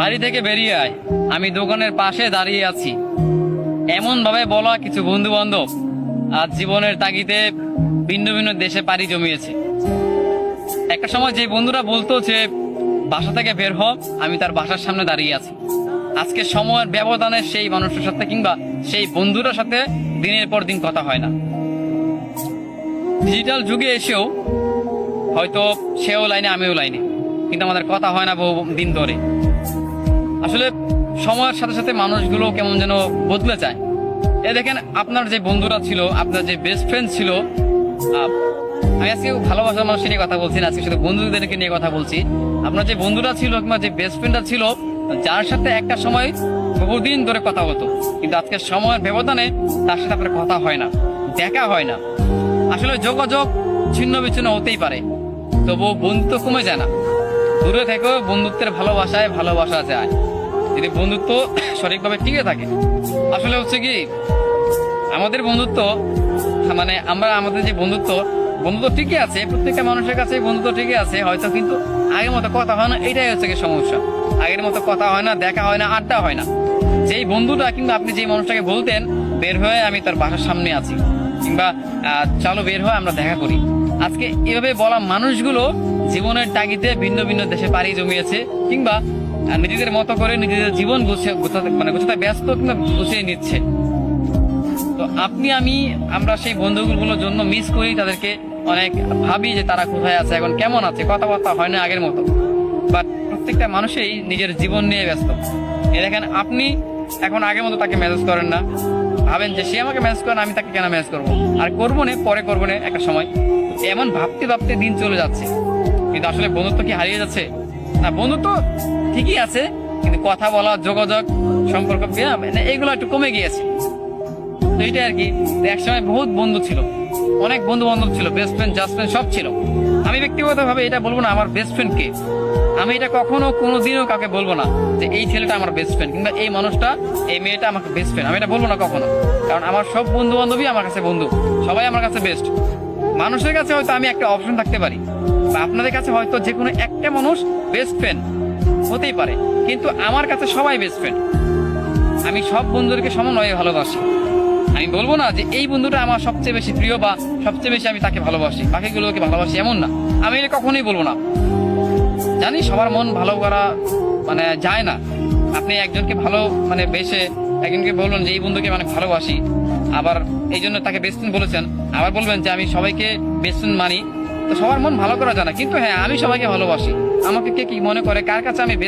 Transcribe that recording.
বাড়ি থেকে বেরিয়ে আয়। আমি দোকানের পাশে দাঁড়িয়ে আছি। এমন ভাবে বলা কিছু বন্ধু বান্ধব আজ জীবনের তাগিদে ভিন্ন ভিন্ন দেশে পাড়ি জমিয়েছে। একটা সময় যে বন্ধুরা বলতো যে, বাসা থেকে বের হ, আমি তার বাসার সামনে দাঁড়িয়ে আছি। আজকে সময়ের ব্যবধানে সেই মানুষের সাথে কিংবা সেই বন্ধুটার সাথে দিনের পর দিন কথা হয় না। ডিজিটাল যুগে এসেও হয়তো সেও লাইনে, আমিও লাইনে, কিন্তু আমাদের কথা হয় না বহু দিন ধরে। আসলে সময়ের সাথে সাথে মানুষগুলো কেমন যেন বদলে যায়। এ দেখেন, আপনার যে বন্ধুরা ছিল, আপনার যে বেস্ট ফ্রেন্ড ছিল আমি আজকে ভালোবাসার মানুষের নিয়ে কথা বলছি না, আজকে শুধু বন্ধুদেরকে নিয়ে কথা বলছি। আপনার যে বন্ধুরা ছিল কিংবা যে বেস্ট ফ্রেন্ডরা ছিল, যার সাথে একটা সময় বহুদিন ধরে কথা হতো, কিন্তু আজকে সময়ের ব্যবধানে তার সাথে আপনার কথা হয় না, দেখা হয় না। আসলে যোগাযোগ ছিন্ন বিচ্ছিন্ন হতেই পারে, তবুও বন্ধুত্ব কমে যায় না। দূরে থেকেও বন্ধুত্বের ভালোবাসায় ভালোবাসা যায়। যদি বন্ধুত্ব সঠিকভাবে টিকে থাকে। আসলে হচ্ছে কি, আমাদের বন্ধুত্ব মানে আমরা আমাদের যে বন্ধুত্ব বন্ধুত্ব ঠিকই আছে, প্রত্যেকটা মানুষের কাছে বন্ধুত্ব ঠিকই আছে, হয়তো কিন্তু আগের মতো কথা হয় না, এটাই হচ্ছে কি সমস্যা। আগের মতো কথা হয় না, দেখা হয় না, আড্ডা হয় না। যেই বন্ধুটা কিংবা আপনি যে মানুষটাকে বলতেন, বের হয়ে আমি তার বাসার সামনে আছি। কিংবা চলো বের হয়ে আমরা দেখা করি। আজকে এভাবে বলা মানুষগুলো জীবনের তাগিদে ভিন্ন ভিন্ন দেশে পাড়ি জমিয়েছে, কিংবা নিজেদের মতো করে নিজেদের জীবন গুছিয়ে মানে গোছাতে ব্যস্ত কিংবা গুছিয়ে নিচ্ছে। তো আপনি, আমি, আমরা সেই বন্ধুগুলোর জন্য মিস করি, তাদেরকে অনেক ভাবি যে তারা কোথায় আছে, এখন কেমন আছে, কথাবার্তা হয় না আগের মতো। বাট প্রত্যেকটা মানুষই নিজের জীবন নিয়ে ব্যস্ত। দেখেন, আপনি এখন আগের মতো তাকে মেসেজ করেন না। ভাবেন যে সে আমাকে মেসেজ করেন আমি তাকে কেন মেসেজ করব? আর করব না, পরে করব না, একটা সময়। এমন ভাবতে ভাবতে দিন চলে যাচ্ছে। কিন্তু আসলে বন্ধুত্ব কি হারিয়ে যাচ্ছে? না বন্ধুত্ব ঠিকই আছে, কিন্তু কথা বলা, যোগাযোগ, সম্পর্ক মানে এগুলো একটু কমে গিয়েছে। তো এইটাই আর কি তো একসময় বহুত বন্ধু ছিল, অনেক বন্ধু বান্ধব ছিল বেস্ট ফ্রেন্ড জাস্ট ফ্রেন্ড সব ছিল। আমি ব্যক্তিগতভাবে এটা বলব না, আমার বেস্ট ফ্রেন্ড কে। আমি এটা কখনো কোনোদিনও কাউকে বলব না, যে এই ছেলেটা আমার বেস্ট ফ্রেন্ড কিংবা এই মানুষটা, এই মেয়েটা আমাকে বেস্ট ফ্রেন্ড আমি এটা বলব না কখনো, কারণ আমার সব বন্ধু বান্ধবী আমার কাছে বন্ধু, সবাই আমার কাছে বেস্ট মানুষের কাছে হয়তো আমি একটা অপশন থাকতে পারি। বা আপনাদের কাছে হয়তো যে কোনো একটা মানুষ বেস্ট ফ্রেন্ড হতেই পারে। কিন্তু আমার কাছে সবাই বেস্ট ফ্রেন্ড আমি সব বন্ধুদেরকে সমন্বয়ে ভালোবাসি। আমি বলব না যে এই বন্ধুটা আমার সবচেয়ে বেশি প্রিয় বা সবচেয়ে বেশি আমি তাকে ভালোবাসি। বাকিগুলোকে ভালোবাসি এমন না। আমি এটা কখনোই বলব না। জানি সবার মন ভালো করা মানে যায় না। আপনি একজনকে ভালো মানে বেসে একজনকে বলবেন যে, এই বন্ধুকে মানে ভালোবাসি। আবার এই জন্য তাকে বেস্ট বলেছেন। আবার বলবেন যে, আমি সবাইকে বেস্ট মানি। তো সবার মন ভালো করা জানা। কিন্তু হ্যাঁ আমি সবাইকে ভালোবাসি। আমাকে কে কি মনে করে? কার কাছে আমি